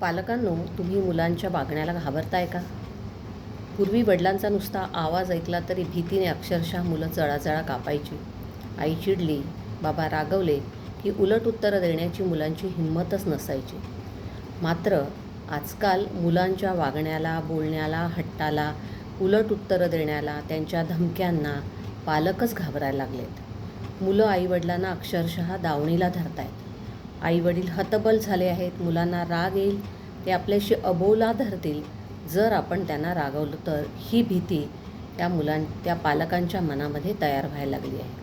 पालकांनो तुम्ही मुलांच्या वागण्याला घाबरताय का? पूर्वी वडिलांचा नुसता आवाज ऐकला तरी भीतीने अक्षरशः मुलं जळाजळा कापायची. आई चिडली बाबा रागवले की उलट उत्तरं देण्याची मुलांची हिंमतच नसायची. मात्र आजकाल मुलांच्या वागण्याला बोलण्याला हट्टाला उलट उत्तरं देण्याला त्यांच्या धमक्यांना पालकच घाबरायला लागलेत. मुलं आईवडिलांना अक्षरशः दावणीला धरतायत. आईवडील हतबल झाले आहेत मुलांना राग येईल ते आपल्याशी अबोला धरतील. जर आपण त्यांना रागवलं तर ही भीती त्या मुलां त्या पालकांच्या मनामध्ये तयार व्हायला लागली आहे.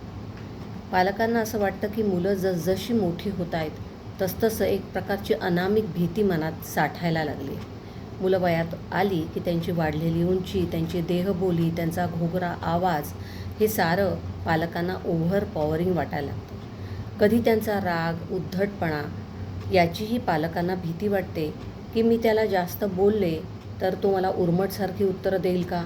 पालकांना असं वाटतं की मुलं जसजशी मोठी होत आहेत तसतसं एक प्रकारची अनामिक भीती मनात साठायला लागली मुलं वयात आली की त्यांची वाढलेली उंची त्यांची देहबोली त्यांचा घोगरा आवाज हे सारं पालकांना ओव्हर पॉवरिंग वाटायला लागतं. कधी त्यांचा राग उद्धटपणा याचीही पालकांना भीती वाटते की मी त्याला जास्त बोलले तर तो मला उर्मटसारखी उत्तरं देईल का?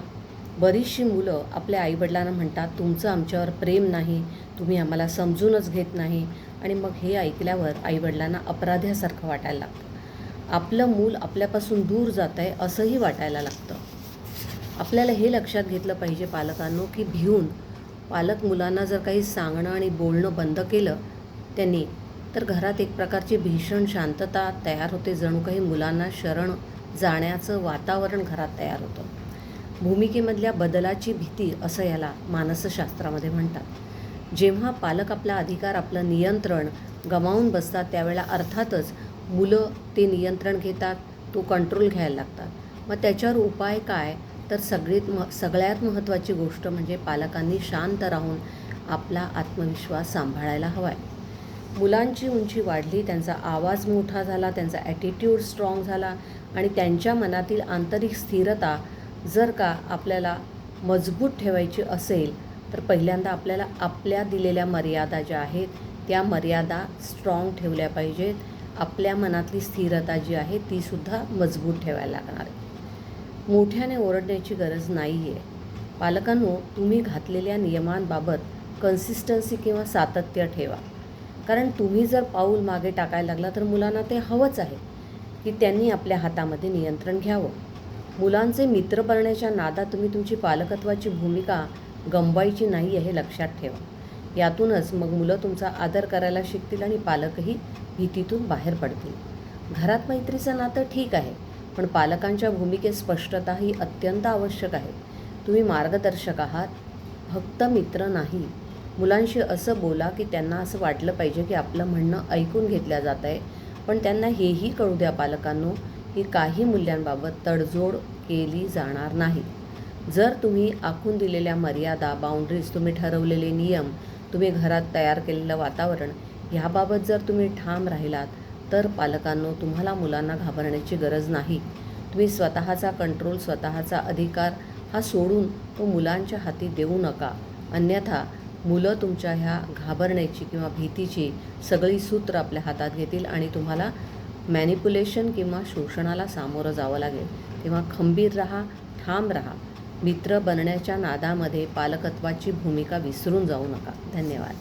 बरीचशी मुलं आपल्या आईवडिलांना म्हणतात तुमचं आमच्यावर प्रेम नाही तुम्ही आम्हाला समजूनच घेत नाही. आणि मग हे ऐकल्यावर आईवडिलांना अपराध्यासारखं वाटायला लागतं. आपलं मूल आपल्यापासून दूर जात आहे असंही वाटायला लागतं. आपल्याला हे लक्षात घेतलं पाहिजे पालकांनो की भिवून पालक मुलांना जर काही सांगणं आणि बोलणं बंद केलं त्यांनी. तर घरात एक प्रकारची भीषण शांतता तयार होते. जणू काही मुलांना शरण जाण्याचं वातावरण घरात तयार होतं. भूमिकेमधल्या बदलाची भीती असं याला मानसशास्त्रामध्ये म्हणतात. जेव्हा पालक आपला अधिकार आपलं नियंत्रण गमावून बसतात त्यावेळेला अर्थातच मुलं ते नियंत्रण घेतात तो कंट्रोल घ्यायला लागतात. मग त्याच्यावर उपाय काय? तर सगळीत म सगळ्यात महत्त्वाची गोष्ट म्हणजे पालकांनी शांत राहून आपला आत्मविश्वास सांभाळायला हवा आहे मुलांची उंची वाढली त्यांचा आवाज मोठा झाला त्यांचा ॲटिट्यूड स्ट्रॉंग झाला आणि त्यांच्या मनातील आंतरिक स्थिरता जर का आपल्याला मजबूत ठेवायची असेल तर पहिल्यांदा आपल्याला आपल्या दिलेल्या मर्यादा ज्या आहेत त्या मर्यादा स्ट्रॉंग ठेवल्या पाहिजेत. आपल्या मनातली स्थिरता जी आहे तीसुद्धा मजबूत ठेवायला लागणार आहे. मोठ्याने ओरडण्याची गरज नाही आहे पालकांनो तुम्ही घातलेल्या नियमांबाबत कन्सिस्टन्सी किंवा सातत्य ठेवा. कारण तुम्ही जर पाऊल मागे टाकायला लागला तर मुलांना ते हवंच आहे की त्यांनी आपल्या हातामध्ये नियंत्रण घ्यावं. मुलांचे मित्र बनण्याच्या नादात तुम्ही तुमची पालकत्वाची भूमिका गंबायची नाही आहे हे लक्षात ठेवा. यातूनच मग मुलं तुमचा आदर करायला शिकतील आणि पालकही भीतीतून बाहेर पडतील. घरात मैत्रीचं नातं ठीक आहे पण पालकांच्या भूमिकेत स्पष्टता ही अत्यंत आवश्यक आहे. तुम्ही मार्गदर्शक आहात फक्त मित्र नाही मुलांशी असं बोला की त्यांना असं वाटलं पाहिजे की आपलं म्हणणं ऐकून घेतलं जात आहे. पण त्यांना हेही कळू द्या पालकांनो की काही मूल्यांबाबत तडजोड केली जाणार नाही. जर तुम्ही आखून दिलेल्या मर्यादा बाउंड्रीज तुम्ही ठरवलेले नियम तुम्ही घरात तयार केलेलं वातावरण ह्याबाबत जर तुम्ही ठाम राहिलात तर पालकांनो तुम्हाला मुलांना घाबरण्याची गरज नाही. तुम्ही स्वतःचा कंट्रोल स्वतःचा अधिकार हा सोडून तो मुलांच्या हाती देऊ नका. अन्यथा मुलं तुमच्या ह्या घाबरण्याची किंवा भीतीची सगळी सूत्र आपल्या हातात घेतील आणि तुम्हाला मॅनिप्युलेशन किंवा शोषणाला सामोरं जावं लागेल. तेव्हा खंबीर राहा ठाम राहा. मित्र बनण्याच्या नादामध्ये पालकत्वाची भूमिका विसरून जाऊ नका. धन्यवाद.